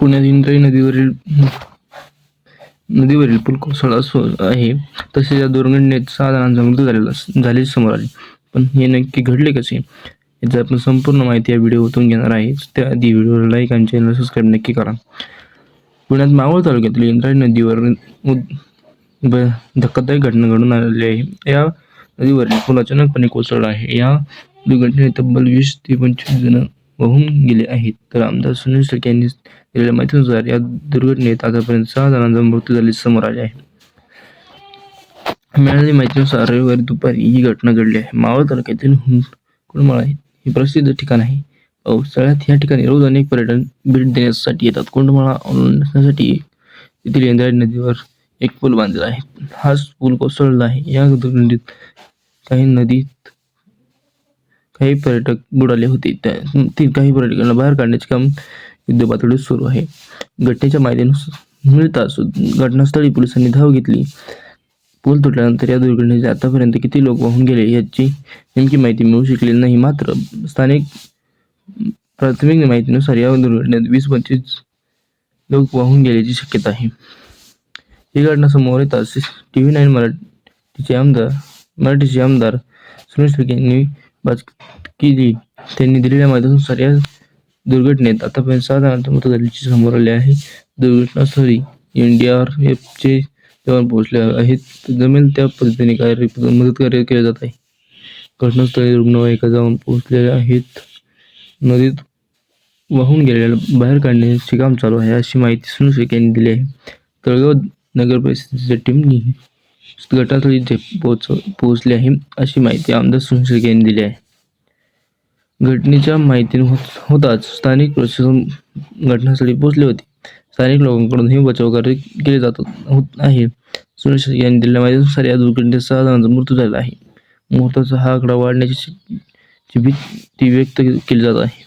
पुण्यात इंद्रायणी नदीवरील नदीवरील पूल कोसळला आहे तसेच या दुर्घटनेत सहा जणांचा मृत्यू झालेला झाल्याचे समोर आले. पण हे नक्की घडले कसे? याची आपण संपूर्ण माहिती या व्हिडिओतून घेणार आहे. त्याआधी व्हिडिओला लाईक आणि चॅनल सबस्क्राईब नक्की करा. पुण्यात मावळ तालुक्यातील इंद्राई नदीवर धक्कादायक घटना घडून आलेली आहे. या नदीवरील पूल अचानकपणे कोसळला आहे. या दुर्घटनेत तब्बल वीस ते पंचवीस जण वाहून गेले आहेत. तर आमदार सुनील शेळके यांनी दिलेल्या माहितीनुसार या दुर्घटनेत आतापर्यंत सहा जणांचा मृत्यू झाल्याचे समोर आले आहे. मिळालेल्या माहितीनुसार रविवारी दुपारी ही घटना घडली आहे. मावळ तालुक्यातील कुंडमाळा कुडमाळा हे प्रसिद्ध ठिकाण आहे. पावसाळ्यात या ठिकाणी रोज अनेक पर्यटन भेट देण्यासाठी येतात. कुंडमाळा ओलांडण्यासाठी येथील इंद्रायणी नदीवर एक पूल बांधलेला आहे. हाच पूल कोसळला आहे. या दुर्घटनेत काही नदीत काही पर्यटक बुडाले होते. त्यातील काही पर्यटकांना बाहेर काढण्याचे काम युद्धपातळीवर सुरू आहे. घटनेच्या माहितीनुसार मिळताच घटनास्थळी पोलिसांनी धाव घेतली. पूल तुटल्यानंतर या दुर्घटनेचे आतापर्यंत किती लोक वाहून गेले याची नेमकी माहिती मिळू शकलेली नाही. मात्र स्थानिक प्राथमिक माहितीनुसार या दुर्घटनेत वीस पंचवीस लोक वाहून गेल्याची शक्यता आहे. ही घटना समोर येताच टी व्ही नाईन मराठीचे आमदार मराठीचे आमदार सुनील शेळके यांनी बात त्यांनी दिलेल्या माहितीनुसार या दुर्घटनेत आतापर्यंत सहा जणांचा मृत्यू झाल्याचे समोर आले आहे. दुर्घटनास्थळी एन डी आर एफचे जवान पोहोचले आहेत. जमेल त्या पद्धतीने कार्य मदत कार्य केले जात आहे. घटनास्थळी रुग्णवाहिका जाऊन पोहोचलेल्या आहेत. नदीत वाहून गेलेल्या बाहेर काढण्याचे काम चालू आहे अशी माहिती सुनशेख यांनी दिली आहे. तळगाव नगर परिषदेच्या टीमनी घटनास्थळी जे पोहोच पोहोचले आहे अशी माहिती आमदार सुनील यांनी दिली आहे. घटनेच्या माहिती होताच स्थानिक प्रशासन घटनास्थळी पोहोचले होते. स्थानिक लोकांकडून हे बचाव कार्य केले जात होत आहे. सुनील यांनी दिलेल्या माहितीनुसार या दुर्घटनेत सहा जणांचा मृत्यू झाला आहे. मृताचा हा आकडा वाढण्याची ची भीती व्यक्त केली जात आहे.